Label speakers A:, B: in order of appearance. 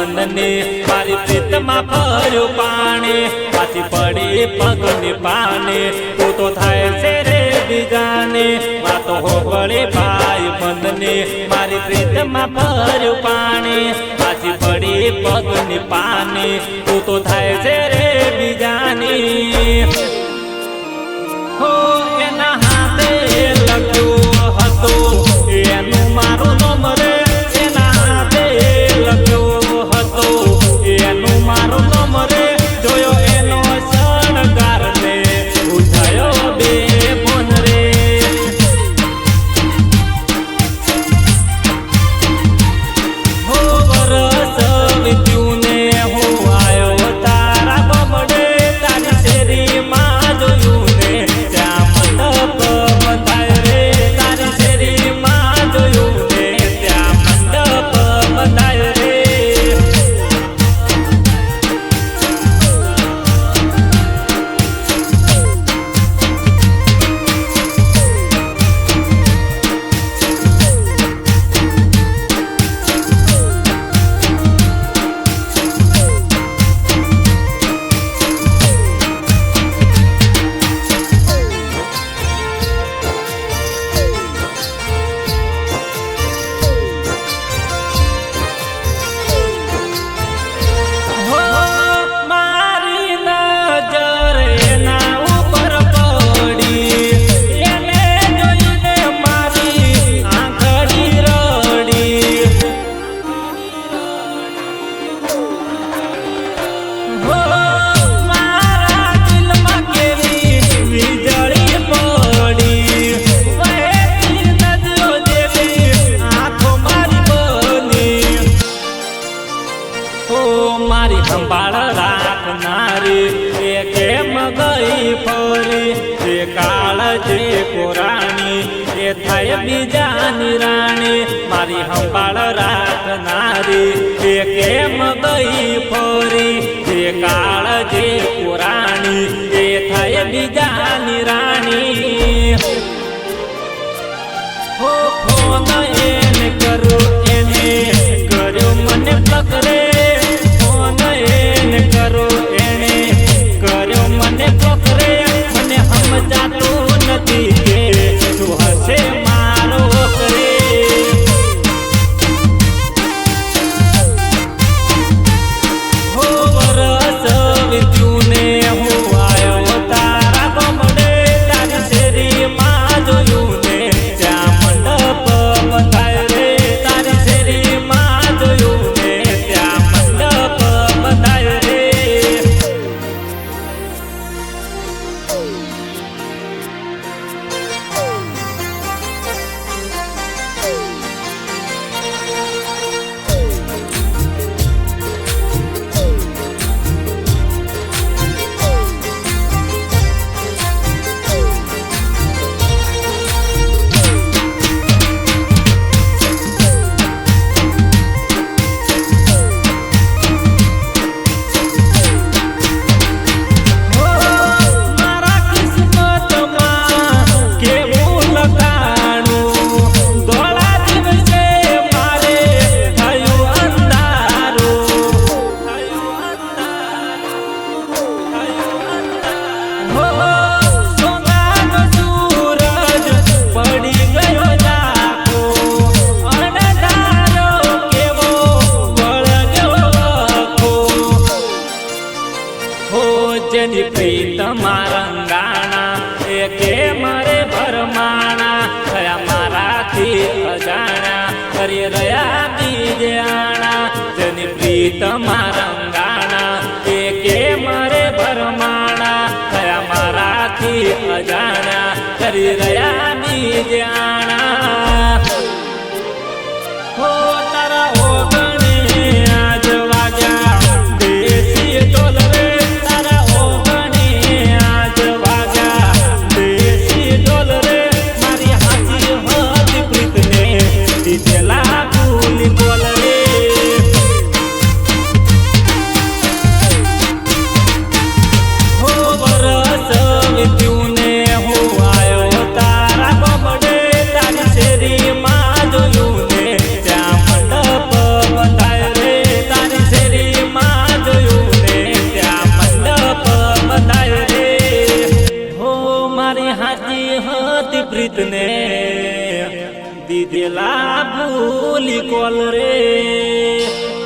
A: મનને મારી પ્રીતમાં ભર્યું પાણી. પાછી પડી પગને પાને, તું તો થાય છે રે બીજાને. વાતો હો વળે ભાઈ મનને મારી પ્રીતમાં ભર્યું પાણી. પાછી પડી પગને પાને, તું તો થાય છે રે બીજાની. હો એના હાથે લખ્યું જે કોરાણી, એ થાય બીજા નિરાણી મારી હંભાળ રાખનારી, એ કેમ ગઈ ફોરી? જે કાળ જે કોરાણી જેની પ્રીત મારંગાણા એ કે મારે ભરમાણા, થયા મારાથી અજાણા કરી રહ્યા બીજાણા જેની પ્રીત મારંગાણા એ કે મારે ભરમાણા, થયા મારાથી અજાણા કરી રહ્યા બીજાણા હો બધી પ્રીતને દીધેલા ભૂલી કોલ રે.